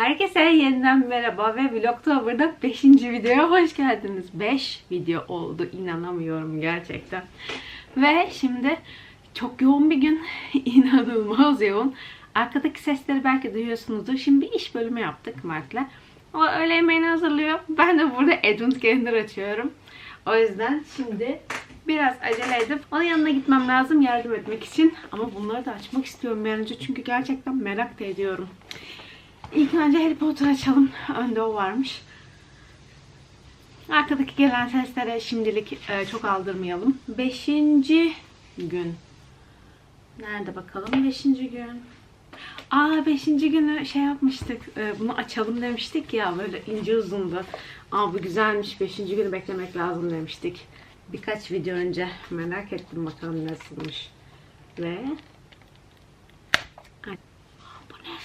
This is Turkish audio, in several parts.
Herkese yeniden merhaba ve Vlogtober'da 5. videoya hoş geldiniz. 5 video oldu inanamıyorum gerçekten. Ve şimdi çok yoğun bir gün. inanılmaz yoğun. Arkadaki sesleri belki duyuyorsunuzdur. Şimdi bir iş bölümü yaptık Mert'le. O öğle yemeğini hazırlıyor. Ben de burada Advent Calendar açıyorum. O yüzden şimdi biraz acele edip onun yanına gitmem lazım yardım etmek için. Ama bunları da açmak istiyorum bir an önce çünkü gerçekten merak da ediyorum. İlk önce Harry Potter açalım. Önde o varmış. Arkadaki gelen seslere şimdilik e, çok aldırmayalım. Beşinci gün. Nerede bakalım? Beşinci gün. Aa beşinci günü şey yapmıştık. e, bunu açalım demiştik ya. Böyle ince uzundu. Aa bu güzelmiş. Beşinci günü beklemek lazım demiştik. Birkaç video önce. Merak ettim bakalım nasılmış. Ve... Ay. Aa, bu ne?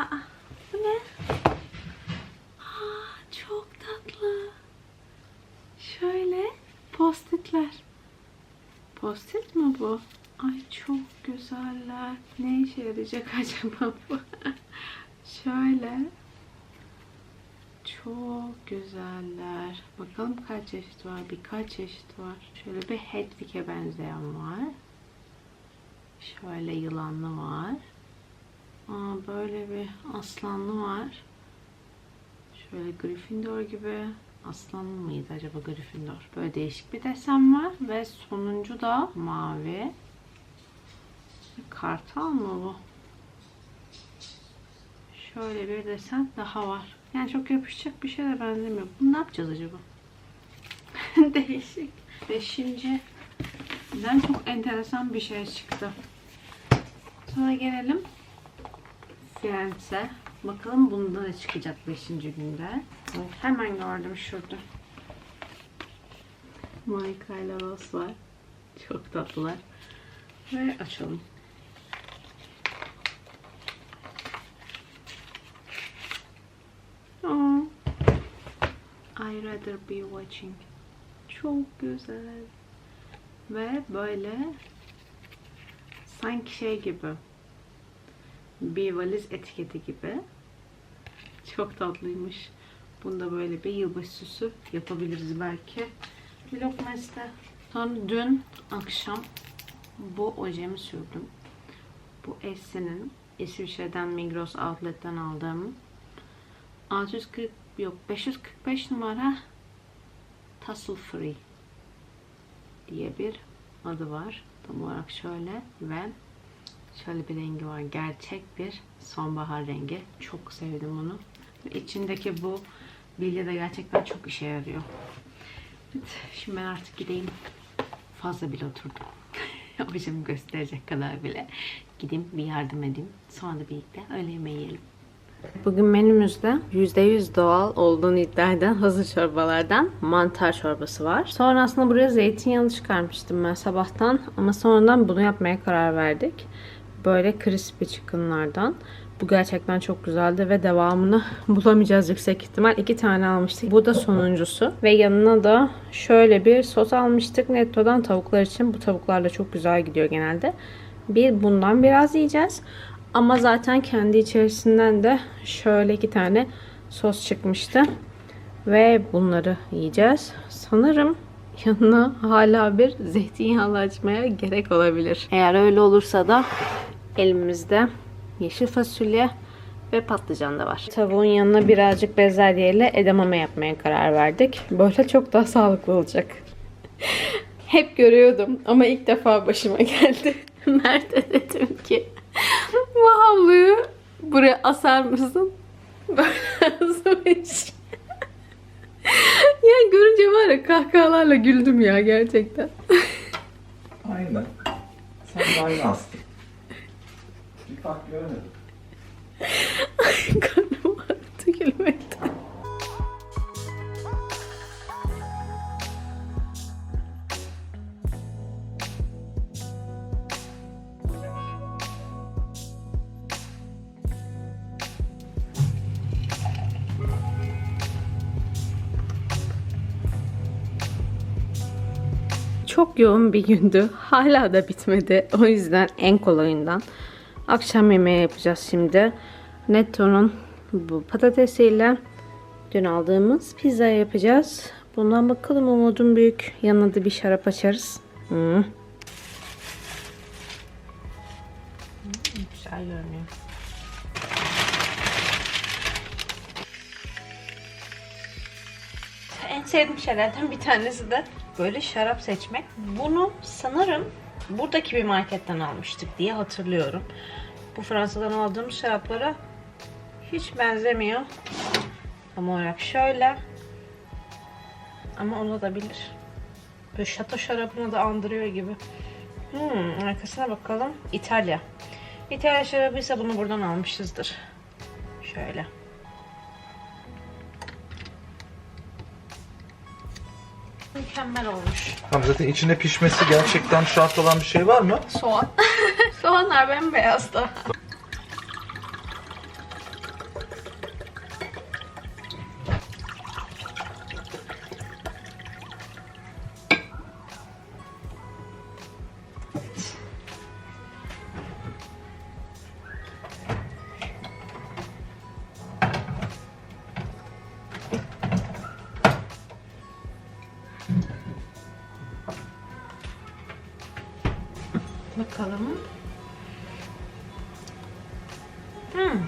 Aa, bu ne? Aa, çok tatlı. Şöyle postitler. Postit mi bu? Ay çok güzeller. Ne işe yarayacak acaba bu? Şöyle. Çok güzeller. Bakalım kaç çeşit var. Birkaç çeşit var. Şöyle bir Hedwig'e benzeyen var. Şöyle yılanlı var. Aa, böyle bir aslanlı var. Şöyle Gryffindor gibi. Aslanlı mıydı acaba Gryffindor? Böyle değişik bir desen var. Ve sonuncu da mavi. Kartal mı bu? Şöyle bir desen daha var. Yani çok yapışacak bir şeye de benzemiyor. Bunu ne yapacağız acaba? değişik. Beşinci. Ben çok enteresan bir şey çıktı. Sonra gelelim Firenze. Bakalım bunda ne çıkacak 5. günde. Evet, hemen gördüm şurada. Monica ile Ross var. Çok tatlılar. Ve açalım. Aa. I rather be watching. Çok güzel. Ve böyle sanki şey gibi bir valiz etiketi gibi. Çok tatlıymış. Bunda böyle bir yılbaşı süsü yapabiliriz belki. Vlogmas'ta. Sonra dün akşam bu ojemi sürdüm. Bu Esse'nin İsviçre'den Migros Outlet'ten aldığım 640 yok 545 numara Tassel Free diye bir adı var. Tam olarak şöyle ve Şöyle bir rengi var. Gerçek bir sonbahar rengi. Çok sevdim bunu. Ve içindeki bu bilye de gerçekten çok işe yarıyor. Evet, şimdi ben artık gideyim. Fazla bile oturdum. Ojemi gösterecek kadar bile. Gideyim bir yardım edeyim. Sonra da birlikte öğle yemeği yiyelim. Bugün menümüzde %100 doğal olduğunu iddia eden hazır çorbalardan mantar çorbası var. Sonra aslında buraya zeytinyağlı çıkarmıştım ben sabahtan. Ama sonradan bunu yapmaya karar verdik. Böyle crispy chicken'lardan. Bu gerçekten çok güzeldi ve devamını bulamayacağız yüksek ihtimal. İki tane almıştık. Bu da sonuncusu. Ve yanına da şöyle bir sos almıştık Netto'dan tavuklar için. Bu tavuklarla çok güzel gidiyor genelde. Bir bundan biraz yiyeceğiz. Ama zaten kendi içerisinden de şöyle iki tane sos çıkmıştı. Ve bunları yiyeceğiz. Sanırım yanına hala bir zeytinyağlı açmaya gerek olabilir. Eğer öyle olursa da elimizde yeşil fasulye ve patlıcan da var. Tavuğun yanına birazcık bezelyeyle edamame yapmaya karar verdik. Böyle çok daha sağlıklı olacak. Hep görüyordum ama ilk defa başıma geldi. Mert'e dedim ki bu havluyu buraya asar mısın? Böyle asmış. ya görünce var ya kahkahalarla güldüm ya gerçekten. Aynen. Sen de aynı astın. Bir fark görmedim. Karnım ağrıdı gülmekten. Çok yoğun bir gündü. Hala da bitmedi. O yüzden en kolayından akşam yemeği yapacağız şimdi. Netto'nun bu patatesiyle dün aldığımız pizza yapacağız. Bundan bakalım umudum büyük. Yanına da bir şarap açarız. Hmm. Güzel görünüyor. En sevdiğim şeylerden bir tanesi de böyle şarap seçmek. Bunu sanırım buradaki bir marketten almıştık diye hatırlıyorum. Bu Fransa'dan aldığımız şaraplara hiç benzemiyor. Tam olarak şöyle. Ama olabilir. Böyle şato şarabını da andırıyor gibi. Hmm, arkasına bakalım. İtalya. İtalya şarabıysa bunu buradan almışızdır. Şöyle. Mükemmel olmuş. Tamam zaten içine pişmesi gerçekten şart olan bir şey var mı? Soğan. Soğanlar bembeyaz da. Bakalım. Hmm.